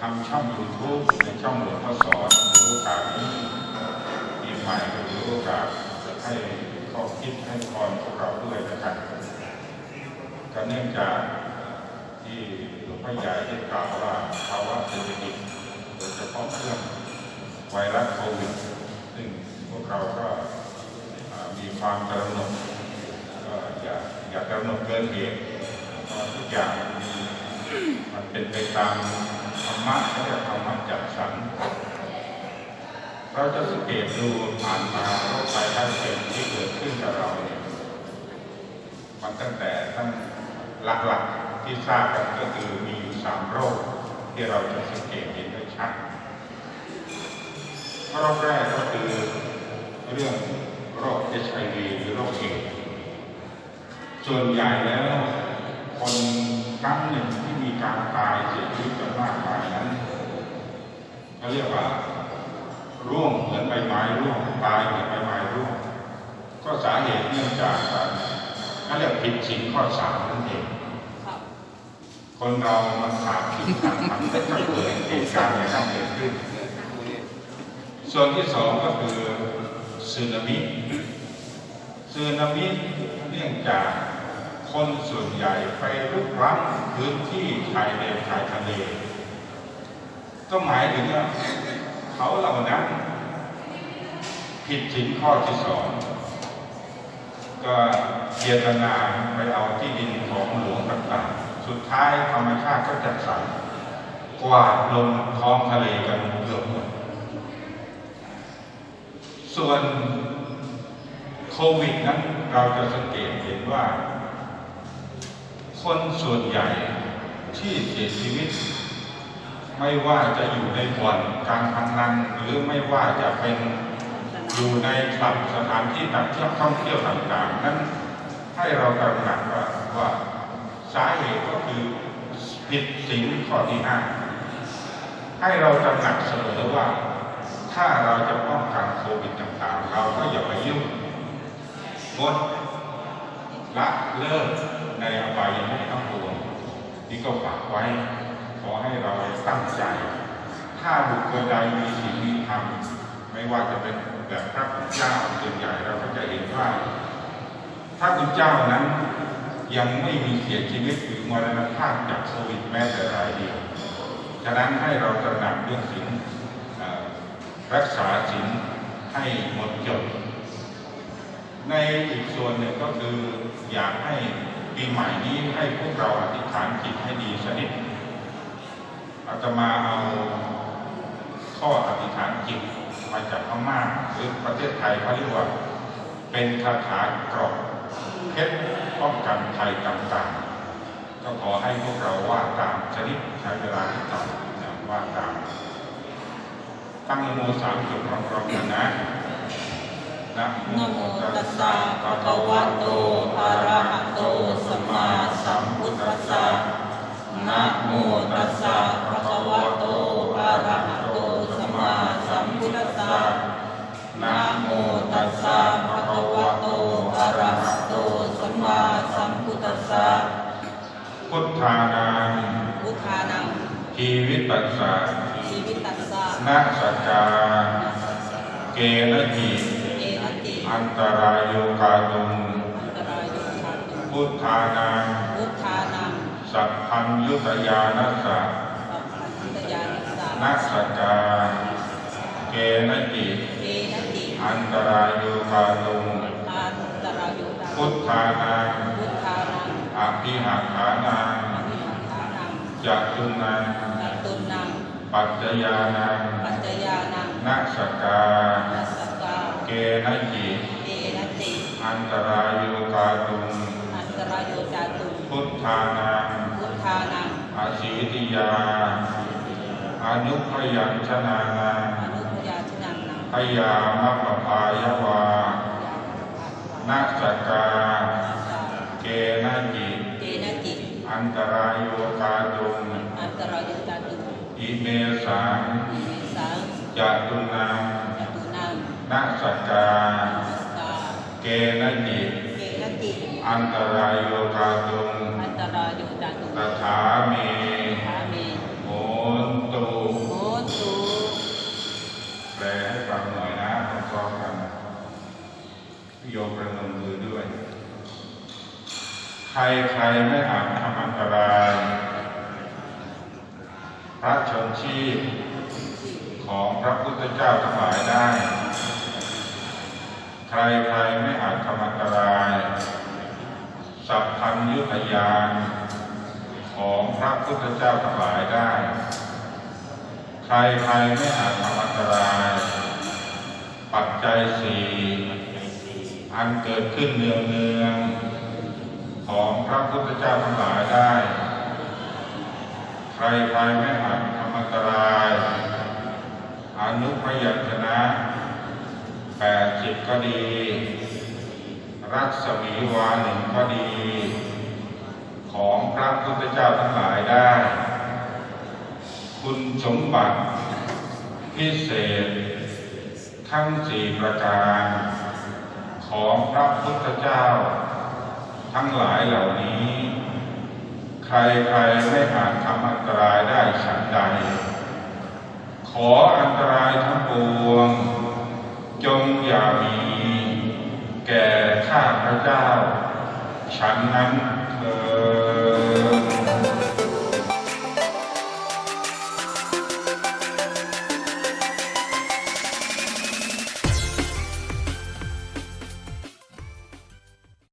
ทำช่องยูทูบในช่องหลวงพ่อสอนมีโอการนี้ปีใหม่ก็มีโอกาสจะให้ข้อคิดให้พรพวกเราด้วยนะครับก็เนื่องจากที่หลวงพ่อใหญ่ได้กล่าวว่าภาวะเศรษฐกิจโดยเฉพาะเรื่องไวรัสโควิดซึ่งพวกเราก็มีความกระหนกอย่าอย่ากระหนกเกินเหตุทุกอย่างมี มันเป็นไปตามธรรมะเขาเรียกธรรมะจัดสรรเราจะสังเกตดูผ่านมาโรคภัยไข้เจ็บที่เกิดขึ้นกับเราเนี่ยมันตั้งแต่ตั้งหลักๆที่ทราบกันก็คือมีอยู่สามโรคที่เราจะสังเกตเห็นได้ชัดโรคแรกก็คือเรื่องโรค HIV หรือโรคเอดส่วนใหญ่แล้วคนครั้งหนึ่ง มีการตายเสียชีวิตกันมากมายนั้นก็เรียกว่า ร่วงเหมือนใบไม้ร่วงตายเหมือนใบไม้ร่วงก็สาเหตุเนื่องจากการเขาเรียกผิดศีลข้อสามนั่นเองคนเรามันขาดศีลขาดธรรมก็เกิดเหตุการณ์อย่างนั้นเกิดขึ้น ส่วนที่สองก็คือสึนามิสึนามิเนื่องจาก คนส่วนใหญ่ไปลุกล้ำพื้นที่ชายแดนชายทะเล ก็หมายถึงว่าเขาเหล่านั้น ผิดศีลข้อที่สองก็เจตนาไปเอาที่ดินของหลวงต่างๆ สุดท้ายธรรมชาติก็จัดสรรกวาดลงท้องทะเลกันเกือบหมด ส่วนโควิดนั้นเราจะสังเกตเห็นว่า คนส่วนใหญ่ที่เสียชีวิต ไม่ว่าจะอยู่ในบ่อนการพนันหรือไม่ว่าจะเป็นอยู่ในคลับสถานที่ต่างเที่ยวท่องเที่ยวต่างๆ นั้นให้เราตระหนักว่าวาสาเหตุก็คือผิดศีลข้อที่ห้าให้เราตระหนักเสมอว่า ถ้าเราจะป้องกันโควิดต่างๆ เราก็อย่าไปยุ่งงดละเลิกในอบายมุขทั้งปวง ที่ก็ฝากไว้ ขอให้เราตั้งใจ ถ้าบุคคลใดมีสิ่งมีธรรมไม่ว่าจะเป็นแบบพระพุทธเจ้าส่วนใหญ่เราก็จะเห็นว่าพระพุทธเจ้านั้นยังไม่มีเสียชีวิตหรือมรณภาพจากโควิดแม้แต่รายเดียว ฉะนั้นให้เราตระหนักเรื่องสิ่งรักษาสิ่งให้หมดจด ในอีกส่วนหนึ่งก็คืออยากให้ ปีใหม่นี้ให้พวกเราอธิษฐานจิตให้ดีสนิดอาตมาเอาข้ออธิษฐานจิตมาจากพม่าหรือประเทศไทยเขาเรียกว่า เป็นคาถากรอบเพชรป้องกันภัยต่างๆก็ขอให้พวกเราว่าตามชนิดใช้เวลาที่ต่ำว่าตามตั้งนโมสามจบพร้อมๆกันนะนะนะโมตัสสะภะคะวะโตอะระหะโต พุทธานังพุทธานังชีวิตตัสสะชีวิตัสสะนาสัจจาเกณจิเอนะติอันตรายโยกาตุงอันตรายโยคาตุพุทธานังพุทธานังสัพพัญยุตยานัสสะสัพพัญญยานิสานาสัจจาเกณจิเอนะติอันตรายโยกาตุงอันตรายโยคาพุทธานังพุทธานัง อภิหักขานังอภิหังทานังจักตุนังนัตตุนังปัจจยานังปัจจยานังนาสกานัสสกา เกณจิเอนะติอันตรายโยกาตุงอันตรายโยจาตุพุทธานังพุทธานังอาศีติยาอนุพยัญชนะนาอนุพยาชนังนังพยามะปะพายวานาสกา เกนะจิ เอนะติ อันตรายโยกาตุง อันตรายโยจาตุ อิเมสังอิเมสังจตุนังนัตตุนังนาสกานัสสกา เกนะจิเอนะติอันตรายโยกาตุงอันตรายโยจาตุตถาเมถาเมโหนตุโหตุแปลให้ฟังหน่อยนะพร้อมๆกันโยมประนมมือด้วยขใครใครไม่อาจทำอันตราย พระชนชีพของพระพุทธเจ้าทั้งหลายได้ ใครใครไม่อาจทำอันตราย สัพพัญยุทยานของพระพุทธเจ้าทั้งหลายได้ ใครใครไม่อาจทำอันตราย ปัจจัยสี่อันเกิดขึ้นเนืองเนืองๆของพระพุทธเจ้าทั้งหลายได้ ใครใครไม่อาจทำอันตราย อนุพยัญชนะแปดสิบก็ดี รัศมีวาหนึ่งก็ดี ของพระพุทธเจ้าทั้งหลายได้ คุณสมบัติ พิเศษ ทั้งสี่ประการ ของพระพุทธเจ้า ทั้งหลายเหล่านี้ ใครใครไม่อาจทำอันตรายได้ฉันใด ขออันตรายทั้งปวง จงอย่ามี แก่ข้าพระเจ้า ฉันนั้น